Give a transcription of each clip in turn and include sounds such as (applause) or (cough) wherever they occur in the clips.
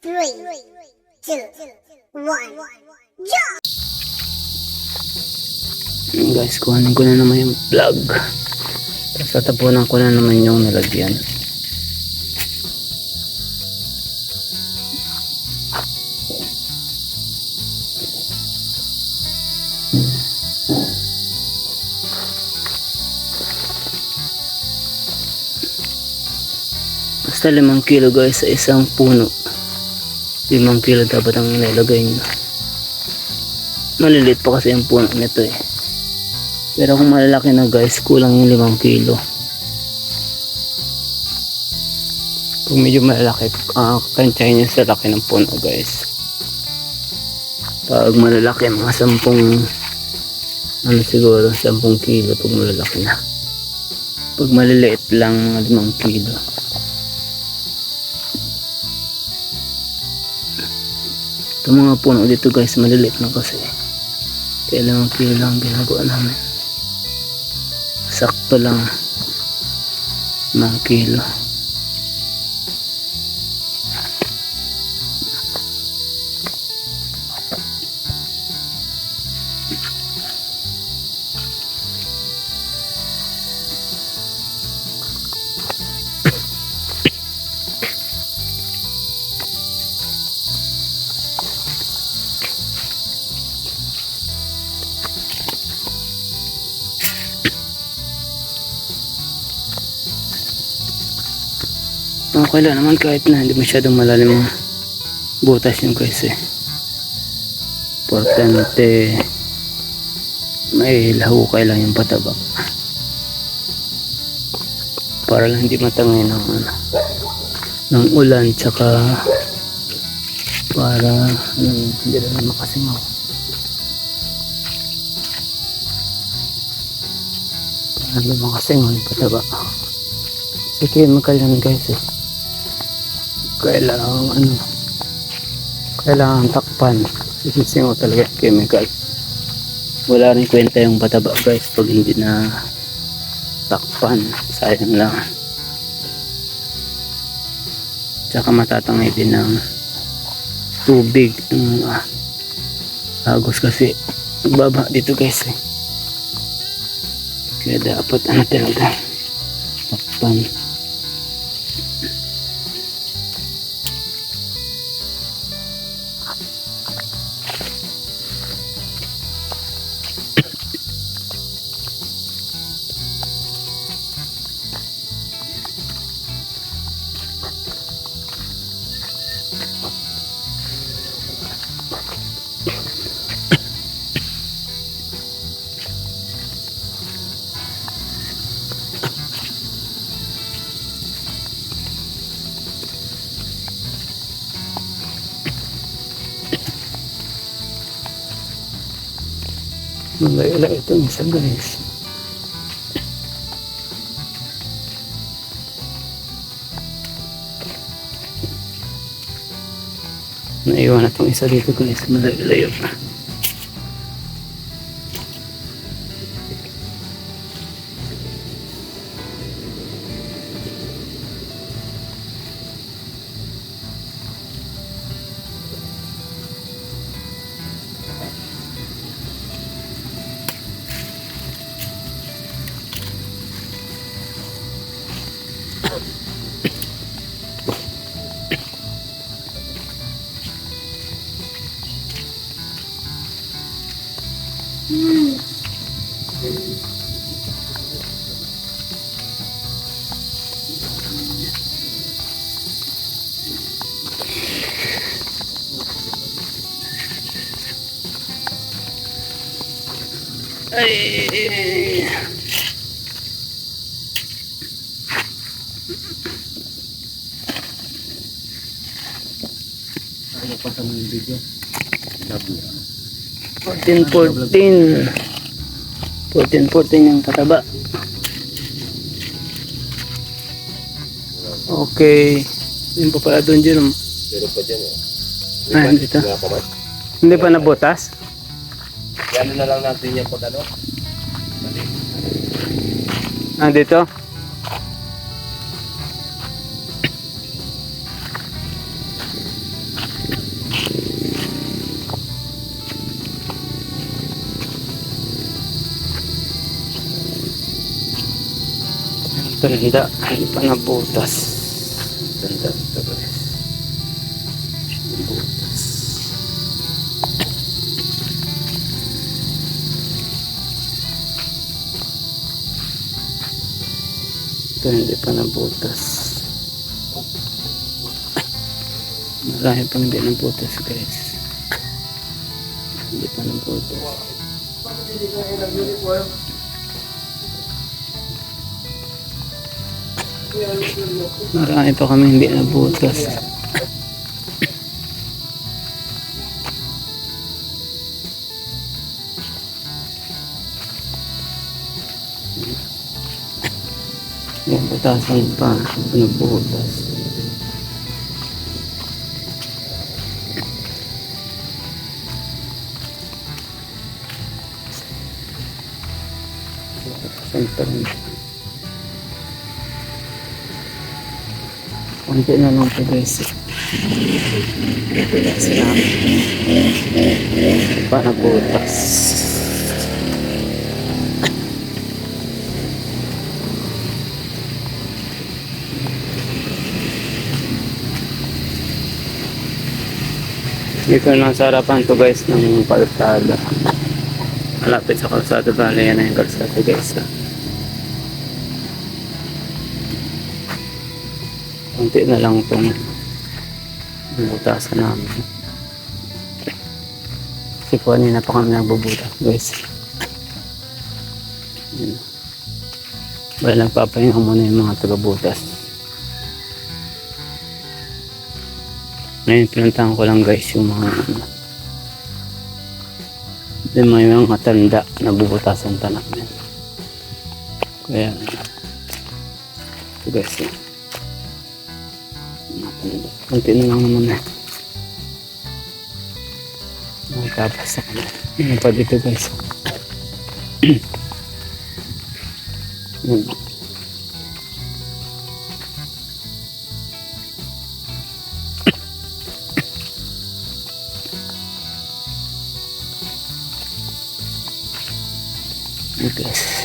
three, two, one! Yun guys, kuhanin ko na naman yung vlog. Tapos tatapunan ko na naman yung nalagyan. Basta limang kilo guys sa isang puno. Limang kilo dapat ang nilagay nyo. Maliliit pa kasi yung puno nito eh. Pero kung malalaki na guys, kulang yung limang kilo. Kung medyo malalaki, uh, kantsahin nyo sa laki ng puno guys. Pag malalaki, mga sampung, ano siguro, sampung kilo pag malalaki na. Pag maliliit lang, mga limang kilo. Itong mga puno dito guys, maliliit na kasi. Limang kilo lang ang ginagawa namin. Sakto lang. Ng kilo okay lang naman kahit na hindi masyadong malalim ang butas yung guys eh importante may lahukay lang yung pataba. Para lang hindi matangay ng ano ng ulan tsaka para ano, hindi lang makasingaw. Para makasingaw yung pataba. Sige magkailan guys eh kailangan ano kailangan takpan. Sisingaw talaga chemical. Wala rin kwenta yung pataba guys pag hindi na takpan. Sayang lang. Tsaka matatangay din ng tubig ng ah, agos kasi baba dito guys eh. Kaya dapat ano talaga takpan Malayo lang itong isa guys. Naiwan na itong isa dito guys. Malayo-layo pa. Ay. Ano pa sa mga video? Sabi. 14, 14. 14, 14 yung pataba. Okay. Yun pa pala doon dyan. Pero pa dyan eh. Ah, dito. Hindi pa nabutas? Yan na lang natin yung pag ano. Ah, dito? Tanda, hindi pa nabutas. Tanda ito guys. Butas. Ito hindi pa. Marami pang hindi nabutas guys. Hindi pa nabutas. Marami pa kami hindi nabutas. Yan, butasan pa. Nabutas. Butasan pa rin. Kunti na lang po guys. Na. Para butas. Dito lang sa harapan ko guys ng kalsada. Malapit sa kalsada bali yan na yung kalsada guys. ah. Kunti na lang itong butasan namin. Kasi po kanina pa kami nagbubuta guys. Yun. Wala nagpapahinga muna yung mga taga-butas. Ngayon pinuntahan ko lang guys yung mga ano. Yung mga tanda na bubutasan pa namin. Kaya ito guys yun. Kunti na lang naman eh. Magkabas ako na. Ano pa dito guys? (clears throat) Yun. Yun,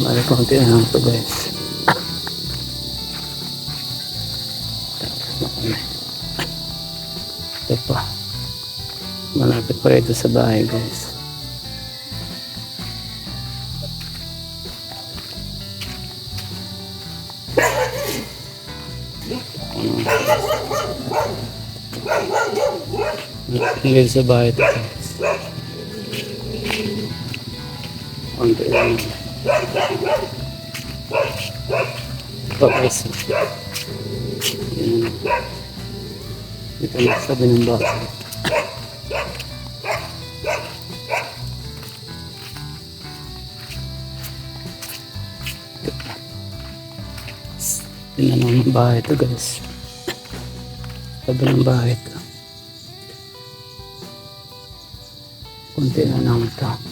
Balik konti na lang ito guys. Tapos na. Ito pa. Malapit pa ito sa bahay guys. Malapit sa bahay ito Konti lang. Ito guys. Yan. Dito na sa sabi ng bata. Tinanong ng bahay ito guys. Sabi ng bahay ito. Kunti na lang ito.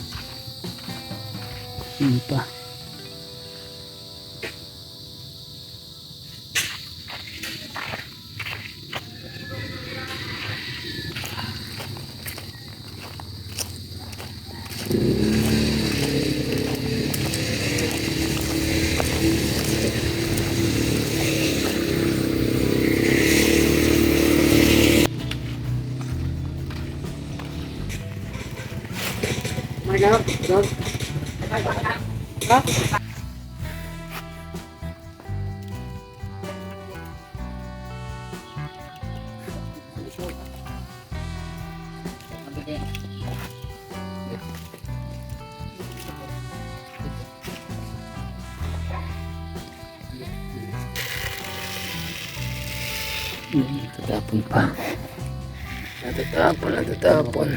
Ano pa? Hmm, Natatapon pa. Natatapon, natatapon.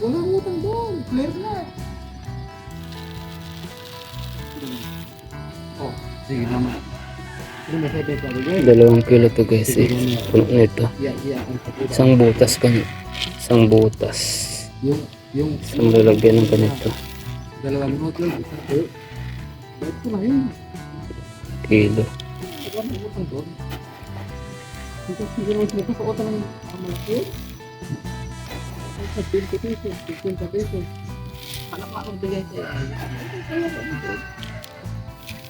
Walang utang doon. Clear na. Oh, sige naman. Ano na? Dalawang kilo to guys eh. Puno nito. Ang. Isang butas pa Isang butas. Yung, yung, Isang lalagyan ng ganito. dalawang. Ba't ko na yun? Kilo. Ano ang utang doon? Ito siguro nito sa utang ng ang malaki. Sa 20 pesos, 50 pesos. Anak ko akong bigay sa'yo.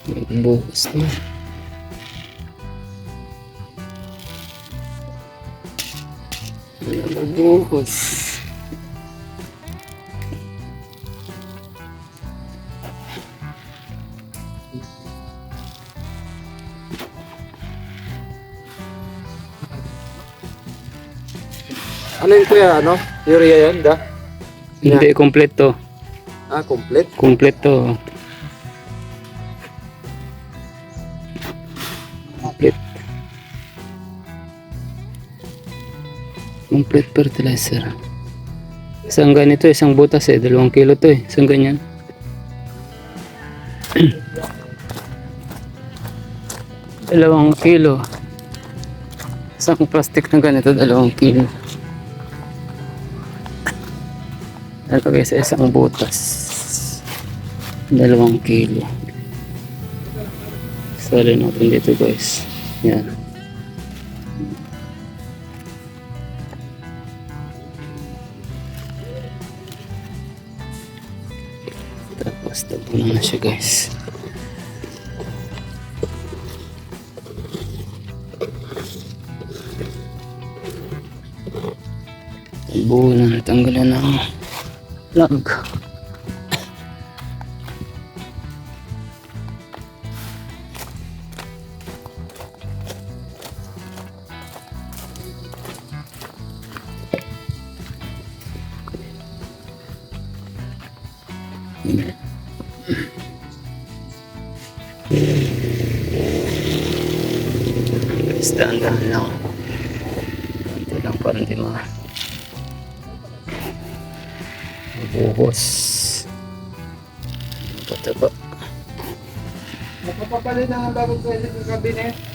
May bukas na. Wala bukas. Ano yun kuya? Ano? Urea yan, da? Hindi, kompleto. Ah, complete. Kompleto. Complete. Complete fertilizer. Isang ganito, isang butas eh. Dalawang kilo to eh. Isang ganyan. dalawang kilo. Isang plastic na ganito, dalawang kilo. Nalagay sa isang butas. Dalawang kilo. Sali natin dito guys. Yan. Tapos tapunan na siya guys. Tabunan, tanggalan ng lag. Standard lang. Ito lang para hindi ma mabuhos. Pataba. Nakapapalit na ang bagong pwede ng kabinet.